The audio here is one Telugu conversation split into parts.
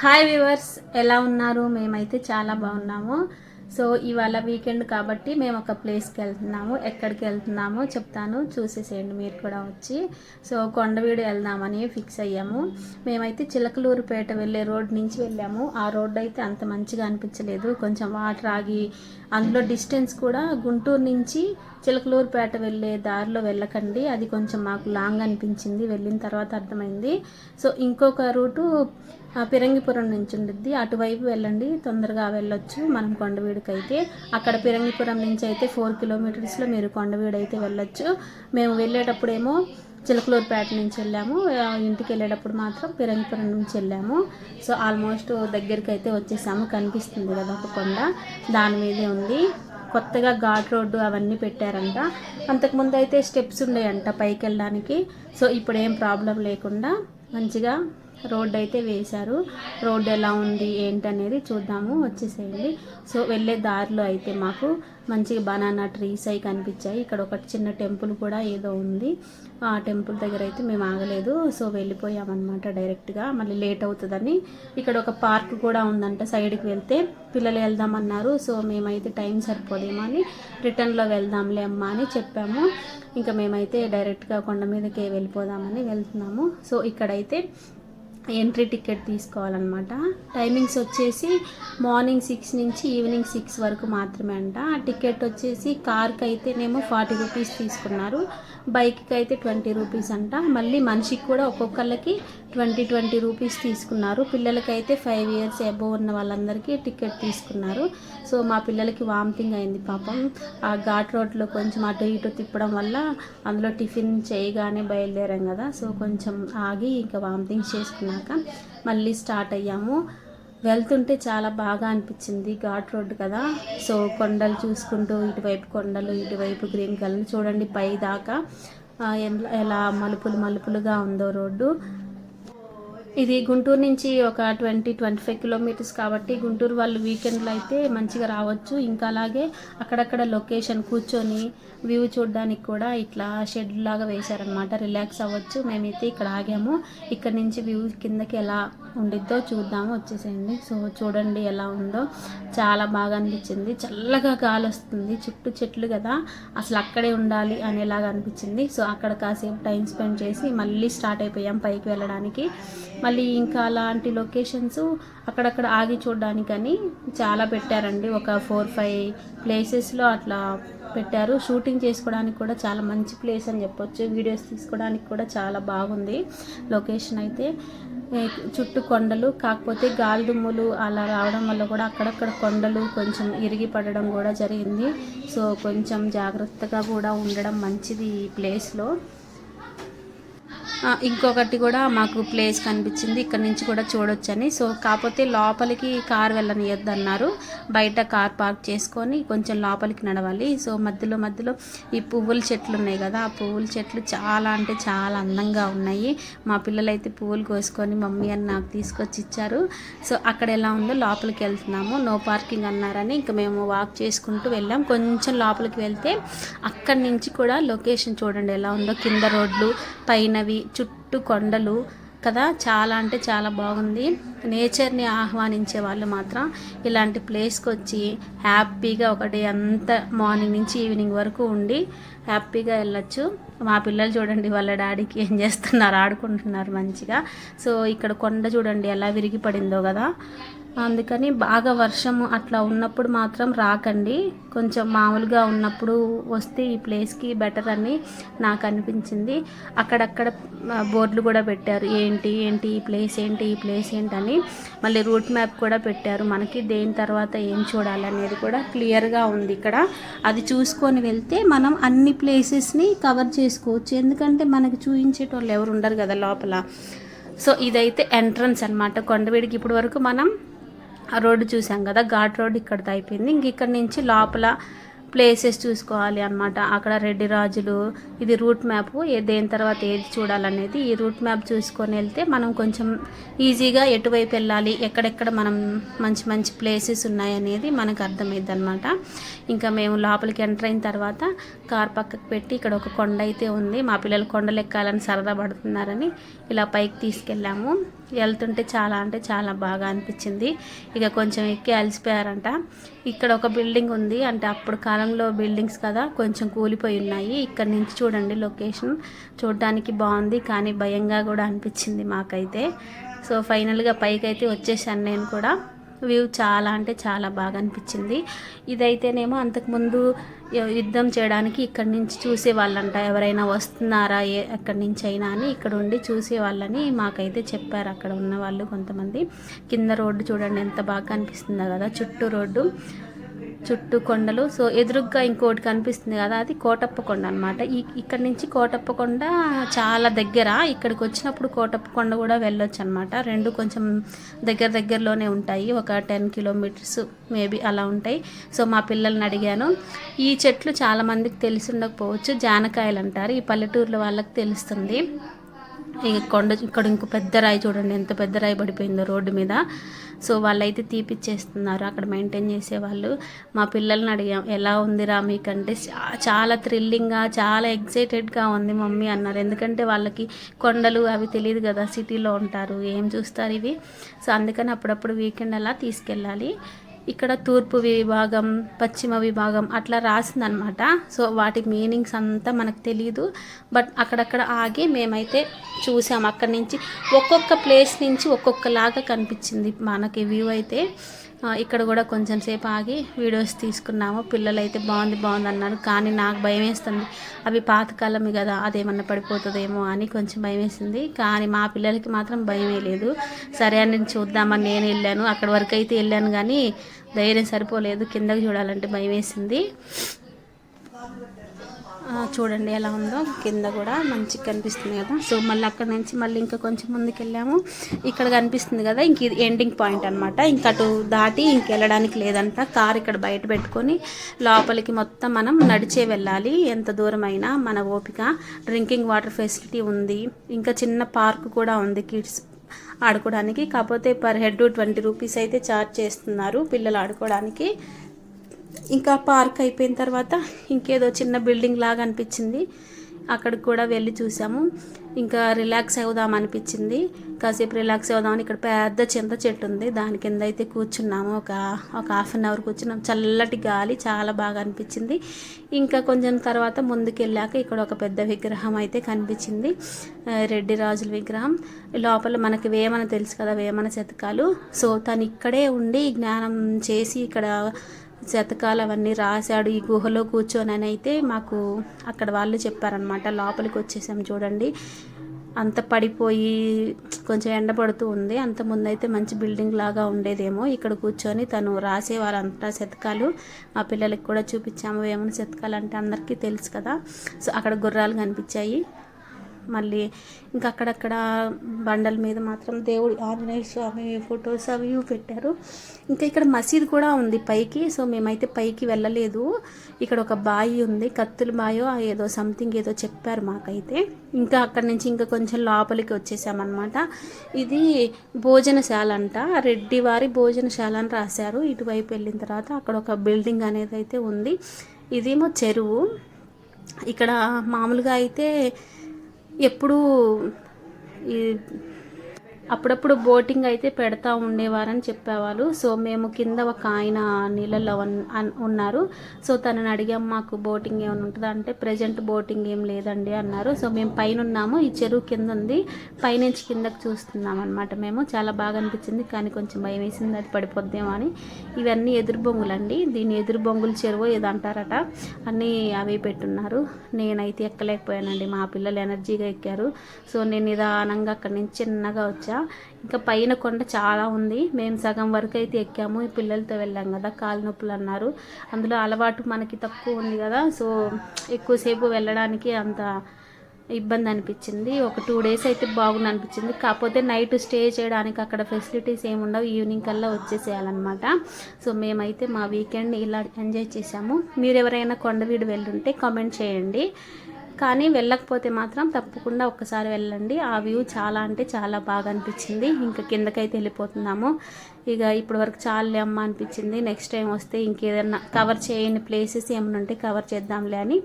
హాయ్ వ్యూవర్స్ ఎలా ఉన్నారు? మేమైతే చాలా బాగున్నాము. సో ఇవాళ వీకెండ్ కాబట్టి మేము ఒక ప్లేస్కి వెళ్తున్నాము ఎక్కడికి వెళ్తున్నామో చెప్తాను. చూసేసేయండి మీరు కూడా వచ్చి. సో కొండవీడు వెళ్దామని ఫిక్స్ అయ్యాము. మేమైతే చిలకలూరుపేట వెళ్ళే రోడ్ నుంచి వెళ్ళాము. ఆ రోడ్ అయితే అంత మంచిగా అనిపించలేదు. కొంచెం వాటర్ ఆగి అందులో డిస్టెన్స్ కూడా గుంటూరు నుంచి చిలకలూరుపేట వెళ్ళే దారిలో వెళ్ళకండి. అది కొంచెం మాకు లాంగ్ అనిపించింది. వెళ్ళిన తర్వాత అర్థమైంది. సో ఇంకొక రూటు పిరంగిపురం నుంచి ఉండిద్ది. అటువైపు వెళ్ళండి. తొందరగా వెళ్ళొచ్చు. మనం కొండవీడికి అయితే అక్కడ పిరంగిపురం నుంచి అయితే ఫోర్ కిలోమీటర్స్లో మీరు కొండవీడు అయితే వెళ్ళొచ్చు. మేము వెళ్ళేటప్పుడేమో చిలకలూరుపేట నుంచి వెళ్ళాము. ఇంటికి వెళ్ళేటప్పుడు మాత్రం పిరంగిపురం నుంచి వెళ్ళాము. సో ఆల్మోస్ట్ దగ్గరికి అయితే వచ్చేసాము. కనిపిస్తుంది కదా ఒక కొండ. దాని మీదే ఉంది. కొత్తగా ఘాట్ రోడ్డు అవన్నీ పెట్టారంట. అంతకుముందు అయితే స్టెప్స్ ఉండేయంట పైకి వెళ్ళడానికి సో ఇప్పుడు ఏం ప్రాబ్లం లేకుండా మంచిగా రోడ్ అయితే వేశారు. రోడ్ ఎలా ఉంది ఏంటనేది చూద్దాము. వచ్చేసేయండి. సో వెళ్ళే దారిలో అయితే మాకు మంచిగా బనానా ట్రీస్ అవి కనిపించాయి. ఇక్కడ ఒక చిన్న టెంపుల్ కూడా ఏదో ఉంది. ఆ టెంపుల్ దగ్గర అయితే మేము ఆగలేదు. సో వెళ్ళిపోయామన్నమాట డైరెక్ట్గా. మళ్ళీ లేట్ అవుతుందని. ఇక్కడ ఒక పార్క్ కూడా ఉందంట సైడ్కి వెళ్తే. పిల్లలు వెళ్దామన్నారు. సో మేమైతే టైం సరిపోదేమో అని రిటర్న్లో వెళ్దాంలే అమ్మా అని చెప్పాము. ఇంకా మేమైతే డైరెక్ట్గా కొండ మీదకే వెళ్ళిపోదామని వెళ్తున్నాము. సో ఇక్కడైతే ఎంట్రీ టికెట్ తీసుకోవాలన్నమాట. టైమింగ్స్ వచ్చేసి మార్నింగ్ సిక్స్ నుంచి ఈవినింగ్ సిక్స్ వరకు మాత్రమే అంట. ఆ టికెట్ వచ్చేసి కార్కి అయితేనేమో ఫార్టీ రూపీస్ తీసుకున్నారు. బైక్కి అయితే ట్వంటీ రూపీస్ అంట. మళ్ళీ మనిషికి కూడా ఒక్కొక్కళ్ళకి ట్వంటీ ట్వంటీ రూపీస్ తీసుకున్నారు. పిల్లలకి అయితే ఫైవ్ ఇయర్స్ అబోవ్ ఉన్న వాళ్ళందరికీ టికెట్ తీసుకున్నారు. సో మా పిల్లలకి వామిటింగ్ అయింది పాపం. ఆ ఘాట్ రోడ్లో కొంచెం అటు ఇటు తిప్పడం వల్ల అందులో టిఫిన్ చేయగానే బయలుదేరాం కదా. సో కొంచెం ఆగి ఇంకా వామిటింగ్స్ చేసుకున్నాక మళ్ళీ స్టార్ట్ అయ్యాము. వెళ్తుంటే చాలా బాగా అనిపించింది. ఘాట్ రోడ్ కదా. సో కొండలు చూసుకుంటూ ఇటువైపు కొండలు ఇటువైపు గ్రీన్ కలర్ చూడండి పై దాకా ఎలా మలుపులు మలుపులుగా ఉందో రోడ్డు. ఇది గుంటూరు నుంచి ఒక ట్వంటీ ట్వంటీ ఫైవ్ కిలోమీటర్స్ కాబట్టి గుంటూరు వాళ్ళు వీకెండ్లో అయితే మంచిగా రావచ్చు. ఇంకా అలాగే అక్కడక్కడ లొకేషన్ కూర్చొని వ్యూ చూడడానికి కూడా ఇట్లా షెడ్ లాగా వేశారనమాట రిలాక్స్ అవ్వచ్చు. మేమైతే ఇక్కడ ఆగాము. ఇక్కడ నుంచి వ్యూ కిందకి ఎలా ఉండిద్దో చూద్దాము. వచ్చేసేయండి. సో చూడండి ఎలా ఉందో. చాలా బాగా అనిపించింది. చల్లగా గాలి వస్తుంది చుట్టూ చెట్లు కదా. అసలు అక్కడే ఉండాలి అనేలాగా అనిపించింది. సో అక్కడ కాసేపు టైం స్పెండ్ చేసి మళ్ళీ స్టార్ట్ అయిపోయాం పైకి వెళ్ళడానికి. మళ్ళీ ఇంకా అలాంటి లొకేషన్స్ అక్కడక్కడ ఆగి చూడడానికని చాలా పెట్టారండి. ఒక ఫోర్ ఫైవ్ ప్లేసెస్లో అట్లా పెట్టారు. షూటింగ్ చేసుకోవడానికి కూడా చాలా మంచి ప్లేస్ అని చెప్పొచ్చు. వీడియోస్ తీసుకోవడానికి కూడా చాలా బాగుంది లొకేషన్ అయితే. చుట్టూ కొండలు కాకపోతే గాలిదుమ్ములు అలా రావడం వల్ల కూడా అక్కడక్కడ కొండలు కొంచెం ఇరిగి పడడం కూడా జరిగింది. సో కొంచెం జాగ్రత్తగా కూడా ఉండడం మంచిది ఈ ప్లేస్లో. ఇంకొకటి కూడా మాకు ప్లేస్ కనిపించింది. ఇక్కడ నుంచి కూడా చూడొచ్చని. సో కాకపోతే లోపలికి కార్ వెళ్ళనియద్దు అన్నారు బయట కార్ పార్క్ చేసుకొని కొంచెం లోపలికి నడవాలి. సో మధ్యలో మధ్యలో ఈ పువ్వుల చెట్లు ఉన్నాయి కదా ఆ పువ్వుల చెట్లు చాలా అంటే చాలా అందంగా ఉన్నాయి. మా పిల్లలు అయితే పువ్వులు కోసుకొని మమ్మీ అని నాకు తీసుకొచ్చి ఇచ్చారు. సో అక్కడ ఎలా ఉందో లోపలికి వెళ్తున్నాము. నో పార్కింగ్ అన్నారని ఇంకా మేము వాక్ చేసుకుంటూ వెళ్ళాం. కొంచెం లోపలికి వెళ్తే అక్కడి నుంచి కూడా లొకేషన్ చూడండి ఎలా ఉందో. కింద రోడ్లు పైనవి చుట్టూ కొండలు కదా. చాలా అంటే చాలా బాగుంది. నేచర్ని ఆహ్వానించే వాళ్ళు మాత్రం ఇలాంటి ప్లేస్కి వచ్చి హ్యాపీగా ఒకటి అంత అంతా మార్నింగ్ నుంచి ఈవినింగ్ వరకు ఉండి హ్యాపీగా వెళ్ళొచ్చు. మా పిల్లలు చూడండి వాళ్ళ డాడీకి ఏం చేస్తున్నారు ఆడుకుంటున్నారు మంచిగా. సో ఇక్కడ కొండ చూడండి ఎలా విరిగి పడిందో కదా. అందుకని బాగా వర్షము అట్లా ఉన్నప్పుడు మాత్రం రాకండి. కొంచెం మామూలుగా ఉన్నప్పుడు వస్తే ఈ ప్లేస్కి బెటర్ అని నాకు అనిపించింది. అక్కడక్కడ బోర్డులు కూడా పెట్టారు. ఏంటి ఏంటి ఈ ప్లేస్ ఏంటి ఈ ప్లేస్ ఏంటని మళ్ళీ రూట్ మ్యాప్ కూడా పెట్టారు. మనకి దేని తర్వాత ఏం చూడాలనేది కూడా క్లియర్గా ఉంది ఇక్కడ. అది చూసుకొని వెళ్తే మనం అన్ని ప్లేసెస్ని కవర్ చేసుకోవచ్చు. ఎందుకంటే మనకి చూపించేటోళ్ళు ఎవరు ఉండరు కదా లోపల. సో ఇదైతే ఎంట్రన్స్ అనమాట కొండవీడికి ఇప్పటి వరకు మనం ఆ రోడ్డు చూసాం కదా ఘాట్ రోడ్ ఇక్కడితో అయిపోయింది. ఇంక ఇక్కడ నుంచి లోపల ప్లేసెస్ చూసుకోవాలి అన్నమాట. అక్కడ రెడ్డి రాజులు ఇది రూట్ మ్యాప్. దేని తర్వాత ఏది చూడాలనేది ఈ రూట్ మ్యాప్ చూసుకొని వెళ్తే మనం కొంచెం ఈజీగా ఎటువైపు వెళ్ళాలి ఎక్కడెక్కడ మనం మంచి మంచి ప్లేసెస్ ఉన్నాయనేది మనకు అర్థమైంది అనమాట ఇంకా మేము లోపలికి ఎంటర్ అయిన తర్వాత కార్ పక్కకు పెట్టి ఇక్కడ ఒక కొండ అయితే ఉంది. మా పిల్లలు కొండలు ఎక్కాలని సరదా పడుతున్నారని ఇలా పైకి తీసుకెళ్ళాము. వెళ్తుంటే చాలా అంటే చాలా బాగా అనిపించింది. ఇక కొంచెం ఎక్కి అలసిపోయారంట. ఇక్కడ ఒక బిల్డింగ్ ఉంది. అంటే అప్పుడు కాలంలో బిల్డింగ్స్ కదా కొంచెం కూలిపోయి ఉన్నాయి. ఇక్కడ నుంచి చూడండి లొకేషన్. చూడడానికి బాగుంది కానీ భయంగా కూడా అనిపించింది మాకైతే. సో ఫైనల్గా పైకి అయితే వచ్చేసాను నేను కూడా. వ్యూ చాలా అంటే చాలా బాగా అనిపించింది. ఇదైతేనేమో అంతకుముందు యుద్ధం చేయడానికి ఇక్కడి నుంచి చూసేవాళ్ళంట. ఎవరైనా వస్తున్నారా ఏ ఎక్కడి నుంచి అయినా అని ఇక్కడ ఉండి చూసేవాళ్ళని మాకైతే చెప్పారు అక్కడ ఉన్న వాళ్ళు కొంతమంది. కింద రోడ్డు చూడండి ఎంత బాగా కనిపిస్తుందో కదా చుట్టూ రోడ్డు. చుట్టూ కొండలు. సో ఎదురుగ్గా ఇంకోటి కనిపిస్తుంది కదా అది కోటప్ప కొండ అనమాట ఈ ఇక్కడ నుంచి కోటప్ప కొండ చాలా దగ్గర. ఇక్కడికి వచ్చినప్పుడు కోటప్ప కొండ కూడా వెళ్ళొచ్చు అనమాట రెండు కొంచెం దగ్గర దగ్గరలోనే ఉంటాయి. ఒక టెన్ కిలోమీటర్స్ మేబీ అలా ఉంటాయి. సో మా పిల్లల్ని అడిగాను. ఈ చెట్లు చాలామందికి తెలిసి ఉండకపోవచ్చు. జానకాయలు అంటారు. ఈ పల్లెటూరులో వాళ్ళకి తెలుస్తుంది. ఈ కొండ ఇక్కడ ఇంకో పెద్ద రాయి చూడండి ఎంత పెద్ద రాయి పడిపోయిందో రోడ్డు మీద. సో వాళ్ళైతే తీపిచ్చేస్తున్నారు అక్కడ మెయింటైన్ చేసేవాళ్ళు. మా పిల్లల్ని అడిగాం ఎలా ఉందిరా మీకంటే? చాలా థ్రిల్లింగ్గా చాలా ఎగ్జైటెడ్గా ఉంది మమ్మీ అన్నారు. ఎందుకంటే వాళ్ళకి కొండలు అవి తెలియదు కదా సిటీలో ఉంటారు ఏం చూస్తారు ఇవి. సో అందుకని అప్పుడప్పుడు వీకెండ్ అలా తీసుకెళ్ళాలి. ఇక్కడ తూర్పు విభాగం పశ్చిమ విభాగం అట్లా రాసిందనమాట సో వాటి మీనింగ్స్ అంతా మనకు తెలియదు బట్ అక్కడక్కడ ఆగి మేమైతే చూసాం. అక్కడి నుంచి ఒక్కొక్క ప్లేస్ నుంచి ఒక్కొక్కలాగా కనిపించింది మనకి వ్యూ అయితే. ఇక్కడ కూడా కొంచెం సేపు ఆగి వీడియోస్ తీసుకున్నాము. పిల్లలు అయితే బాగుంది బాగుంది అన్నారు. కానీ నాకు భయం వేస్తుంది. అవి పాతకాలమే కదా అదేమన్నా పడిపోతుందేమో అని కొంచెం భయం వేసింది. కానీ మా పిల్లలకి మాత్రం భయమే లేదు. సరే అని చూద్దామని నేను వెళ్ళాను. అక్కడ వరకు అయితే వెళ్ళాను కానీ ధైర్యం సరిపోలేదు కిందకి చూడాలంటే భయం వేసింది. చూడండి ఎలా ఉందో. కింద కూడా మంచిగా కనిపిస్తుంది కదా. సో మళ్ళీ అక్కడ నుంచి మళ్ళీ ఇంకా కొంచెం ముందుకు వెళ్ళాము ఇక్కడ కనిపిస్తుంది కదా ఇంక ఇది ఎండింగ్ పాయింట్ అనమాట ఇంకా అటు దాటి ఇంకెళ్ళడానికి లేదంట. కార్ ఇక్కడ బయట పెట్టుకొని లోపలికి మొత్తం మనం నడిచే వెళ్ళాలి. ఎంత దూరమైనా మన ఓపిక. డ్రింకింగ్ వాటర్ ఫెసిలిటీ ఉంది. ఇంకా చిన్న పార్క్ కూడా ఉంది కిడ్స్ ఆడుకోవడానికి. కాకపోతే పర్ హెడ్ ట్వంటీ రూపీస్ అయితే ఛార్జ్ చేస్తున్నారు పిల్లలు ఆడుకోవడానికి. ఇంకా పార్క్ అయిపోయిన తర్వాత ఇంకేదో చిన్న బిల్డింగ్ లాగా అనిపించింది. అక్కడికి కూడా వెళ్ళి చూసాము. ఇంకా రిలాక్స్ అవుదాం అనిపించింది. కాసేపు రిలాక్స్ అవుదామని ఇక్కడ పెద్ద చింత చెట్టు ఉంది. దాని కింద అయితే కూర్చున్నాము. ఒక ఒక హాఫ్ అన్ అవర్ కూర్చున్నాం. చల్లటి గాలి చాలా బాగా అనిపించింది. ఇంకా కొంచెం తర్వాత ముందుకు వెళ్ళాక ఇక్కడ ఒక పెద్ద విగ్రహం అయితే కనిపించింది. రెడ్డి రాజుల విగ్రహం. లోపల మనకి వేమన తెలుసు కదా వేమన శతకాలు. సో తను ఇక్కడే ఉండి జ్ఞానం చేసి ఇక్కడ శతకాలు అవన్నీ రాశాడు ఈ గుహలో కూర్చొని అని అయితే మాకు అక్కడ వాళ్ళు చెప్పారనమాట లోపలికి వచ్చేసాం చూడండి. అంత పడిపోయి కొంచెం ఎండ పడుతూ ఉంది. అంత ముందైతే మంచి బిల్డింగ్ లాగా ఉండేదేమో ఇక్కడ కూర్చొని తను రాసేవారంతా శతకాలు. మా పిల్లలకి కూడా చూపించాము. ఏమైనా శతకాలు అంటే అందరికీ తెలుసు కదా. సో అక్కడ గుర్రాలు కనిపించాయి. మళ్ళీ ఇంకా అక్కడక్కడ బండల మీద మాత్రం దేవుడు ఆంజనేయ స్వామి ఫొటోస్ అవి పెట్టారు. ఇంకా ఇక్కడ మసీద్ కూడా ఉంది పైకి సో మేమైతే పైకి వెళ్ళలేదు. ఇక్కడ ఒక బావి ఉంది కత్తుల బాయో ఏదో సంథింగ్ ఏదో చెప్పారు మాకైతే. ఇంకా అక్కడ నుంచి ఇంకా కొంచెం లోపలికి వచ్చేసామన్నమాట. ఇది భోజనశాల అంట. రెడ్డి వారి భోజనశాల అని రాశారు. ఇటువైపు వెళ్ళిన తర్వాత అక్కడ ఒక బిల్డింగ్ అనేది అయితే ఉంది. ఇదేమో చెరువు. ఇక్కడ మామూలుగా అయితే ఎప్పుడూ ఈ అప్పుడప్పుడు బోటింగ్ అయితే పెడతా ఉండేవారని చెప్పేవాళ్ళు. సో మేము కింద ఒక ఆయన నీళ్ళల్లో ఉన్నారు. సో తనని అడిగాం మాకు బోటింగ్ ఏమైనా ఉంటుందా? అంటే ప్రజెంట్ బోటింగ్ ఏం లేదండి అన్నారు. సో మేము పైన ఉన్నాము ఈ చెరువు కింద ఉంది పైనుంచి కిందకి చూస్తున్నాం అనమాట మేము. చాలా బాగా అనిపించింది. కానీ కొంచెం భయం వేసింది. అది పడిపోద్దేమో అని. ఇవన్నీ ఎదురు బొంగులండి. దీన్ని ఎదురు బొంగుల చెరువు ఏదంటారట. అన్నీ అవి పెట్టున్నారు. నేనైతే ఎక్కలేకపోయానండి. మా పిల్లలు ఎనర్జీగా ఎక్కారు. సో నేను నిదానంగా అక్కడి నుంచి చిన్నగా వచ్చా. ఇంకా పైన కొండ చాలా ఉంది. మేము సగం వరకు అయితే ఎక్కాము. ఈ పిల్లలతో వెళ్ళాం కదా కాలు నొప్పులు అన్నారు. అందులో అలవాటు మనకి తక్కువ ఉంది కదా సో ఎక్కువసేపు వెళ్ళడానికి అంత ఇబ్బంది అనిపించింది. ఒక టూ డేస్ అయితే బాగుంది అనిపించింది. కాకపోతే నైట్ స్టే చేయడానికి అక్కడ ఫెసిలిటీస్ ఏమి ఉండవు. ఈవినింగ్ కల్లా వచ్చేసేయాలన్నమాట. సో మేమైతే మా వీకెండ్ ఇలా ఎంజాయ్ చేసాము మీరు ఎవరైనా కొండవీడు వెళ్ళుంటే కామెంట్ చేయండి. కానీ వెళ్ళకపోతే మాత్రం తప్పకుండా ఒక్కసారి వెళ్ళండి. ఆ వ్యూ చాలా అంటే చాలా బాగా అనిపించింది. ఇంకా కిందకైతే వెళ్ళిపోతున్నాము. ఇక ఇప్పటి వరకు చాలే అమ్మ అనిపించింది. నెక్స్ట్ టైం వస్తే ఇంకేదన్నా కవర్ చేయని ప్లేసెస్ ఏమైనా ఉంటే కవర్ చేద్దాంలే అని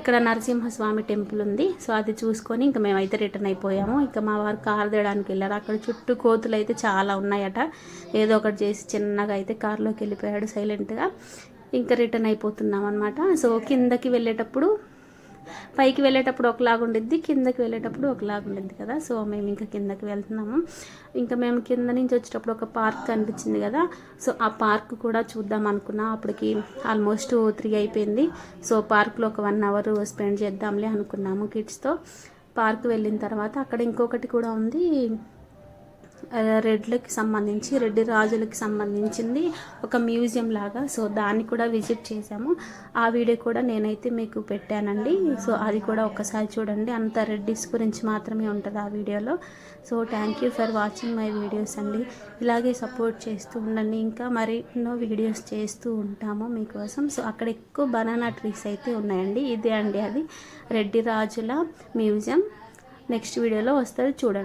ఇక్కడ నరసింహస్వామి టెంపుల్ ఉంది. సో అది చూసుకొని ఇంకా మేమైతే రిటర్న్ అయిపోయాము. ఇంకా మా వారు కారు తీయడానికి వెళ్ళారు. అక్కడ చుట్టూ కోతులు అయితే చాలా ఉన్నాయట. ఏదో ఒకటి చేసి చిన్నగా అయితే కారులోకి వెళ్ళిపోయాడు సైలెంట్గా ఇంకా రిటర్న్ అయిపోతున్నాం అనమాట సో కిందకి వెళ్ళేటప్పుడు పైకి వెళ్ళేటప్పుడు ఒకలాగా ఉండిద్ది కిందకి వెళ్ళేటప్పుడు ఒకలాగా ఉండిద్ది కదా. సో మేము ఇంకా కిందకి వెళ్తున్నాము. ఇంకా మేము కింద నుంచి వచ్చేటప్పుడు ఒక పార్క్ కనిపించింది కదా. సో ఆ పార్క్ కూడా చూద్దాం అనుకున్నాం. అప్పటికి ఆల్మోస్ట్ త్రీ అయిపోయింది. సో పార్క్లో ఒక వన్ అవర్ స్పెండ్ చేద్దాంలే అనుకున్నాము కిడ్స్తో. పార్క్ వెళ్ళిన తర్వాత అక్కడ ఇంకొకటి కూడా ఉంది. రెడ్లకి సంబంధించి రెడ్డి రాజులకి సంబంధించింది ఒక మ్యూజియం లాగా. సో దాన్ని కూడా విజిట్ చేశాము. ఆ వీడియో కూడా నేనైతే మీకు పెట్టానండి. సో అది కూడా ఒకసారి చూడండి. అంత రెడ్డిస్ గురించి మాత్రమే ఉంటుంది ఆ వీడియోలో. So thank you for watching my videos అండి. ఇలాగే సపోర్ట్ చేస్తూ ఉండండి. ఇంకా మరెన్నో వీడియోస్ చేస్తూ ఉంటాము మీకోసం. సో అక్కడ ఎక్కువ బనానా ట్రీస్ అయితే ఉన్నాయండి. ఇదే అండి అది. రెడ్డి రాజుల మ్యూజియం. నెక్స్ట్ వీడియోలో వస్తుంది చూడండి.